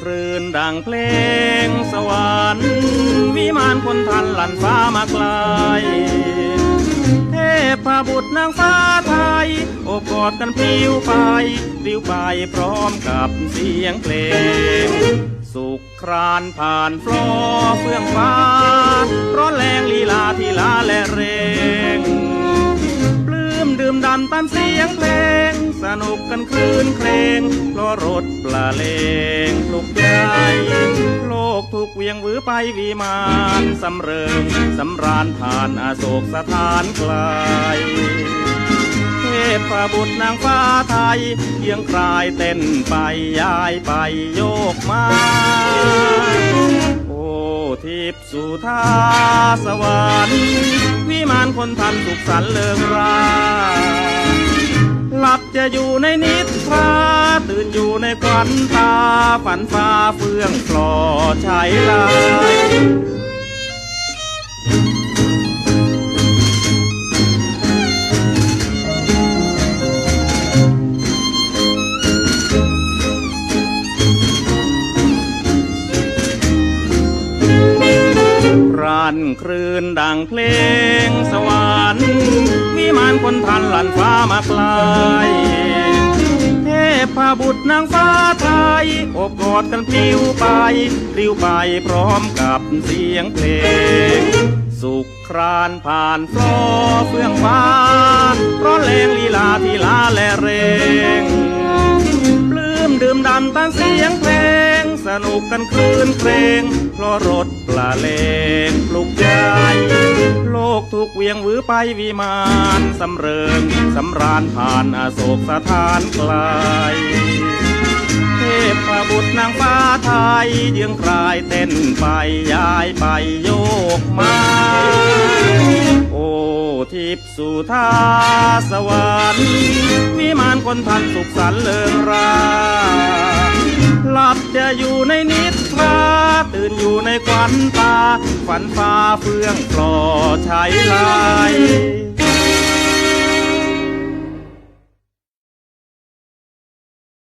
คลื่นดังเพลง คนทันหลั่นฟ้ามาไกลเทพบุตรนางฟ้าไทย โอบกอดกันพลิ้วไปพลิ้วไปพร้อมกับเสียงเพลง สุขครานผ่านฟลอเฟื่องฟ้า ร้อนแรงลีลาที่ลาและเรงปลื้มดื่มดำตามเสียงเพลง สนุกกันคลื่นเครงเพราะรถปลาเลงลุกใจโล กถูกเวียงหวือไปวิมานสำเริงสำราญผ่านอาโศกสถานไกลเทพบุตรนางฟ้าไทยเยียงคลายเต้นไปย้ายไปโยกมาโอทิพสุธาสวรรค์วิมานคนทันสุขสันเลิงรา หลับจะอยู่ในนิทราตื่นอยู่ในควันตาฝันฟ้าเฟื่องปลอใช้ลาย รันคลื่นดังเพลงสวรรค์วิมานคนทันหลั่นฟ้ามาไกลเทพบุตรนางฟ้าไทยโอบกอดกันพลิ้วไปพลิ้วไปพร้อมกับเสียงเพลง สุขครานผ่านฟลอเฟื่องฟ้าร้อนแรงลีลาที่ลาและเรงปลื้มดื่มดำตามเสียงเพลงสนุกกันคลื่นเพลงเพราะรถปลาเลง กใจโลกถูกเวียงวือไปวิมานสำเริงสำราญผ่านอาโศกสถานไกลเทพบุตรนางฟ้าไทยเยืองคลายเต้นไปย้ายไปโยกมาโอ้ทิพสุธาสวรรค์วิมานคนทันสุขสันเลิงรา หลับจะอยู่ในนิทราตื่นอยู่ในควันตาฝันฟ้าเฟื่องปลอใช้ลาย